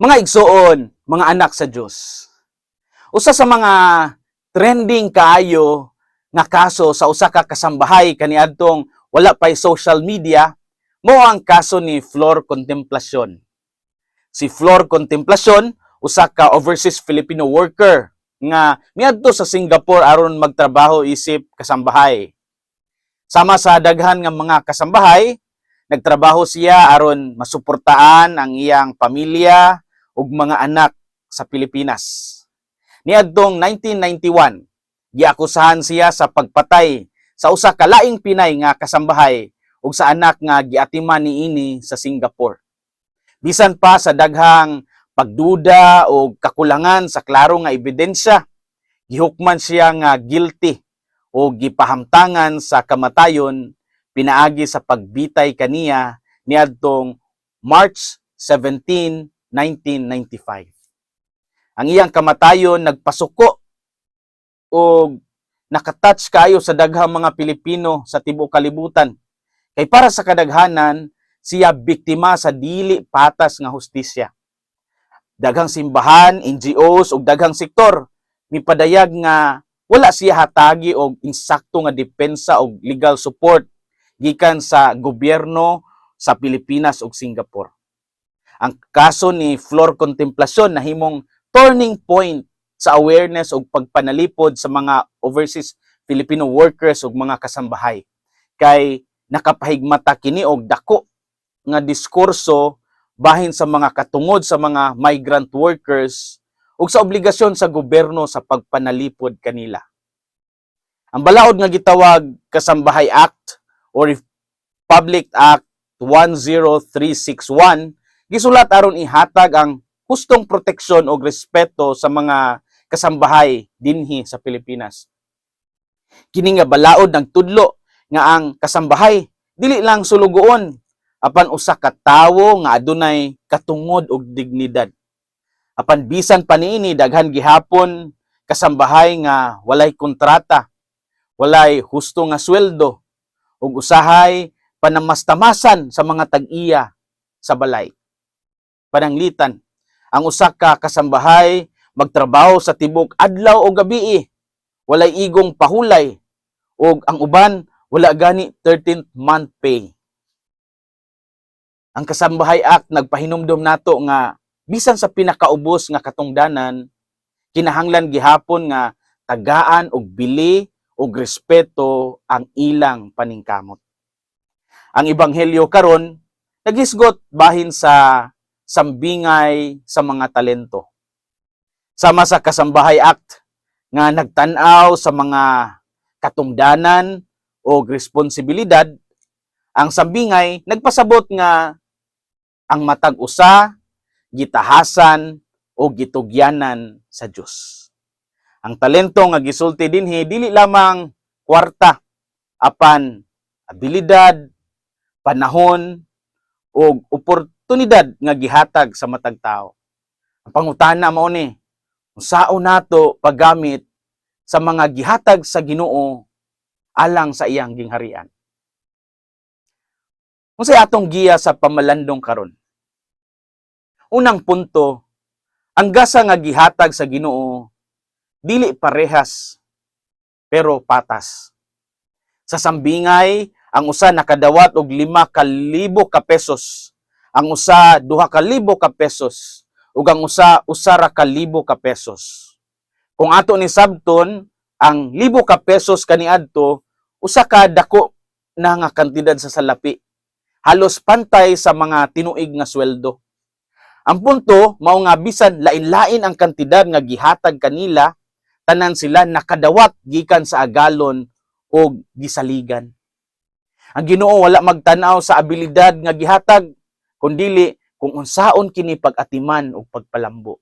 Mga igsoon, mga anak sa Dios. Usa sa mga trending kaayo nga kaso sa usa ka kasambahay kaniadtong wala pay social media mo ang kaso ni Flor Contemplacion. Si Flor Contemplacion usa ka overseas Filipino worker nga miadto sa Singapore aron magtrabaho isip kasambahay. Sama sa daghan nga mga kasambahay, nagtrabaho siya aron masuportaan ang iyang pamilya ug mga anak sa Pilipinas. Niadtong 1991, giakusahan siya sa pagpatay sa usa ka laing Pinay nga kasambahay ug sa anak nga giatiman niini sa Singapore. Bisan pa sa daghang pagduda o kakulangan sa klaro nga ebidensya, gihukman siya nga guilty o gipahamtangan sa kamatayon pinaagi sa pagbitay kaniya niadtong March 17, 1995. Ang iyang kamatayon nagpasuko o nakatouch kayo sa daghang mga Pilipino sa tibuok kalibutan. Kay para sa kadaghanan, siya biktima sa dili patas nga hustisya. Daghang simbahan, NGOs ug daghang sektor mipadayag nga wala siya hatagi og insakto nga depensa og legal support gikan sa gobyerno sa Pilipinas ug Singapore. Ang kaso ni Flor Contemplacion nahimong turning point sa awareness ug pagpanalipod sa mga overseas Filipino workers ug mga kasambahay. Kay nakapahigmata kini og dako nga diskurso bahin sa mga katungod sa mga migrant workers ug sa obligasyon sa gobyerno sa pagpanalipod kanila. Ang balaod nga gitawag Kasambahay Act or Public Act 10361 gisulat aron ihatag ang hustong proteksyon o respeto sa mga kasambahay dinhi sa Pilipinas. Kini nga balaod ng tudlo nga ang kasambahay dili lang sulugoon apan usa ka tawo nga adunay katungod og dignidad. Apan bisan pa niini daghan gihapon kasambahay nga walay kontrata, walay husto nga sweldo ug usahay panamastamasan sa mga tag-iya sa balay. Pananglitan, ang usa ka kasambahay magtrabaho sa tibok adlaw o gabi walay igong pahulay ug ang uban wala gani 13th month pay. Ang Kasambahay Act nagpahinumdom nato nga bisan sa pinakaubos nga katungdanan kinahanglan gihapon nga tagaan og bili og respeto ang ilang paningkamot. Ang ebanghelyo karon naghisgot bahin sa sambingay sa mga talento. Sama sa Kasambahay Act nga nagtan-aw sa mga katungdanan o responsibilidad, ang sambingay nagpasabot nga ang matag usa gitahasan o gitugyanan sa Dios. Ang talento nga gisulti dinhi dili lamang kwarta apan abilidad, panahon o oportunidad nga gihatag sa matag tao. Ang pangutana mao ni unsaon nato paggamit sa mga gihatag sa Ginoo alang sa iyang gingharian. Unsay atong giya sa pamalandong karon? Unang punto, ang gasa nga gihatag sa Ginoo dili parehas pero patas. Sa sambingay, ang usa nakadawat og lima ka libo ka pesos, ang usa duha ka libo ka pesos, ug ang usa usara ka libo ka pesos. Kung ato ni sabton, ang libo ka pesos kaniadto usa ka dako na nga kantidad sa salapi. Halos pantay sa mga tinuig nga sweldo. Ang punto mao nga bisan lain-lain ang kantidad nga gihatag kanila tanan sila nakadawat gikan sa agalon o gisaligan. Ang Ginoo wala magtan-aw sa abilidad nga gihatag kundili kung unsaon kini pag-atiman o pagpalambo.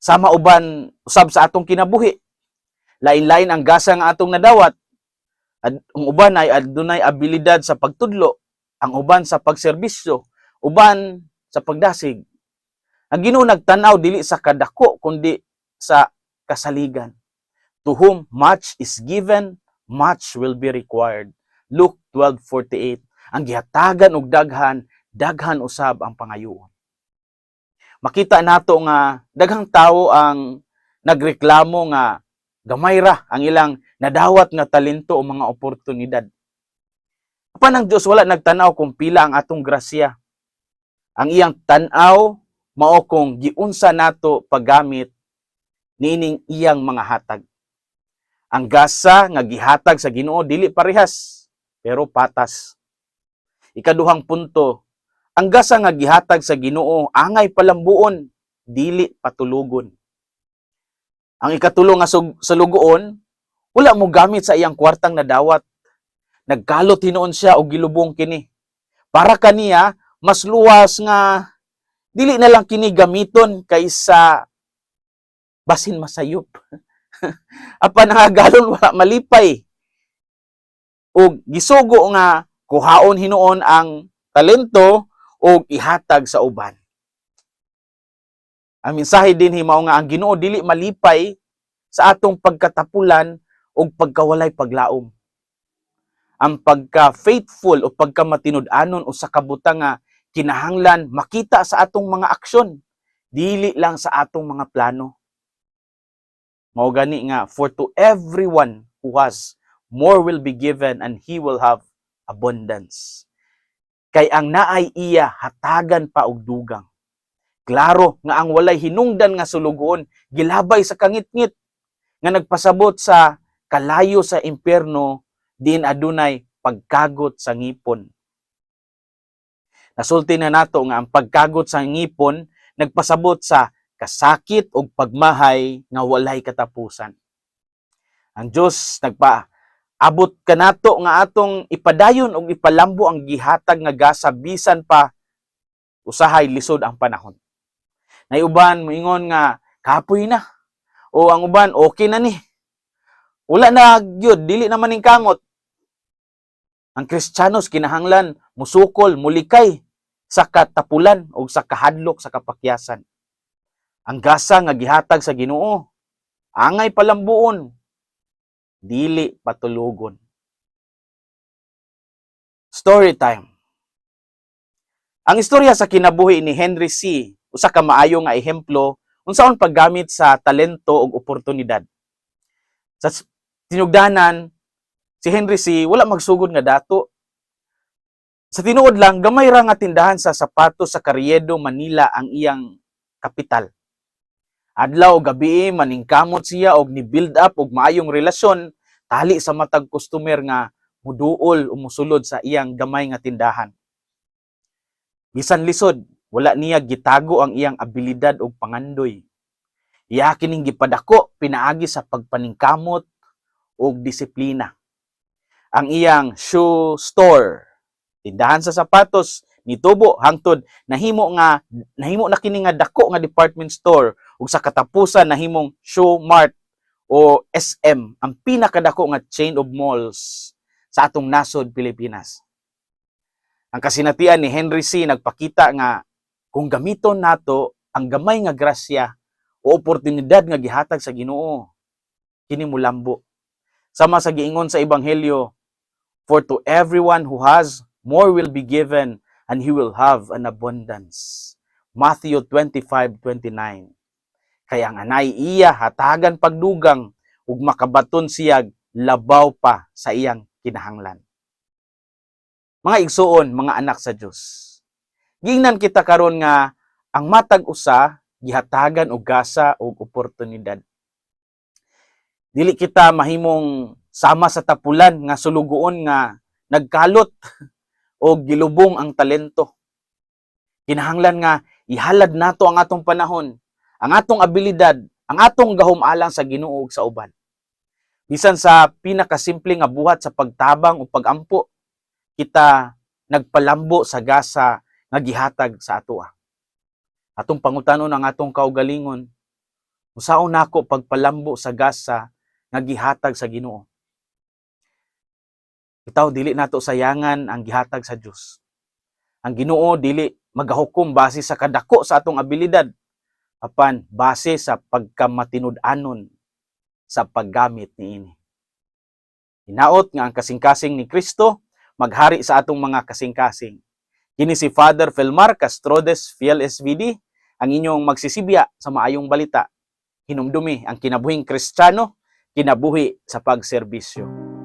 Sama uban usab sa atong kinabuhi. Lain-lain ang gasa nga atong nadawat. Ad, ang uban ay adunay abilidad sa pagtudlo, ang uban sa pagserbisyo, uban sa pagdasig. Ang Ginoo nagtan-aw dili sa kadako kundi sa kasaligan. To whom much is given, much will be required. Luke 12:48. Ang gihatagan og daghan, daghan usab ang pangayoon. makita nato nga daghang tawo ang nagreklamo nga gamay ra ang ilang nadawat nga talento o mga oportunidad. Apan ang Dios wala nagtanaw kung pila ang atong grasya. Ang iyang tanaw mao kung giunsa nato paggamit niining iyang mga hatag. Ang gasa nga gihatag sa Ginoo dili parehas pero patas. Ikaduhang punto, ang gasa nga gihatag sa Ginoo angay palambuon dili patulugon. Ang ikatulo nga salugoon wala mo gamit sa iyang kwartang nadawat. Nagkalot hinuon siya og gilubong kini. Para kaniya mas luwas nga dili na lang kini gamiton kaysa basin masayop. Apan nga galon wala malipay. Og gisugo nga kuhaon hinuon ang talento o ihatag sa uban. Ang mensahe din himaw nga ang Ginoo dili malipay sa atong pagkatapulan o pagkawalay paglaom. Ang pagka-faithful o pagkamatinud-anon o sa kabutang nga kinahanglan makita sa atong mga aksyon, dili lang sa atong mga plano. Mao gani nga for to everyone who has more will be given and he will have abundance. Kay ang naay iya hatagan pa og dugang. Klaro nga ang walay hinungdan nga sulugoon gilabay sa kangitngit nga nagpasabot sa kalayo sa impyerno din adunay pagkagot sa ngipon. Nasulti na nato nga ang pagkagot sa ngipon nagpasabot sa kasakit o pagmahay nga walay katapusan. Ang Dios nagpa abot kanato nga atong ipadayon og ipalambo ang gihatag nga gasa bisan pa usahay lisod ang panahon. Nay uban moingon nga kapoy na o ang uban okay na ni. Wala na gyud dili naman ning kamot. Ang Kristiyanos kinahanglan musukol, mulikay sa katapulan o sa kahadlok sa kapakyasan. Ang gasa nga gihatag sa Ginoo angay palambuon dili patulugon. Story time. Ang istorya sa kinabuhi ni Henry C. usa ka maayo nga ehemplo unsaon paggamit sa talento ug oportunidad. Sa tinugdanan si Henry C. wala magsugod nga dato. Sa tinuod lang gamay ra nga tindahan sa sapatos sa Carriedo, Manila ang iyang kapital. Adlaw gabi maningkamot siya og ni build up og maayong relasyon tali sa matag customer nga muduol o musulod sa iyang gamay nga tindahan. Bisan lisod, wala niya gitago ang iyang abilidad og pangandoy. Iya kining gipadako pinaagi sa pagpaningkamot og disiplina. Ang iyang shoe store, tindahan sa sapatos, nitubo hangtod nahimo nga nahimo na kini nga dako nga department store ug sa katapusan nahimong Shoe Mart o SM ang pinakadako nga chain of malls sa atong nasod Pilipinas. Ang kasinatian ni Henry C nagpakita nga kung gamiton nato ang gamay nga grasya o oportunidad nga gihatag sa Ginoo kini mulambo. Sama sa giingon sa ebanghelyo, for to everyone who has more will be given and he will have an abundance. Matthew 25:29. Kaya ang anay iya hatagan pagdugang ug makabaton siya labaw pa sa iyang kinahanglan. Mga igsuon, mga anak sa Dios. Gingnan kita karon nga ang matag usa gihatagan og gasa og oportunidad. Dili kita mahimong sama sa tapulan nga sulugoon nga nagkalot o gilubong ang talento. Kinahanglan nga ihalad nato ang atong panahon, ang atong abilidad, ang atong gahom alang sa Ginoo sa uban. Bisan sa pinakasimple nga buhat sa pagtabang o pagampo, kita nagpalambo sa gasa nga gihatag sa atoa. Atong pangutanon ang atong kaugalingon, usaon nako pagpalambo sa gasa nga gihatag sa Ginoo. Itaw dili nato sayangan ang gihatag sa Dios. Ang Ginoo dili magahukom base sa kadako sa atong abilidad apan base sa pagkamatinud-anon sa paggamit niini. Hinaot nga ang kasing-kasing ni Kristo maghari sa atong mga kasing-kasing. Kini si Father Felmar Castrodes Fiel SVD ang inyong magsisibya sa maayong balita. Hinumdumi ang kinabuhing Kristiyano, kinabuhi sa pagserbisyo.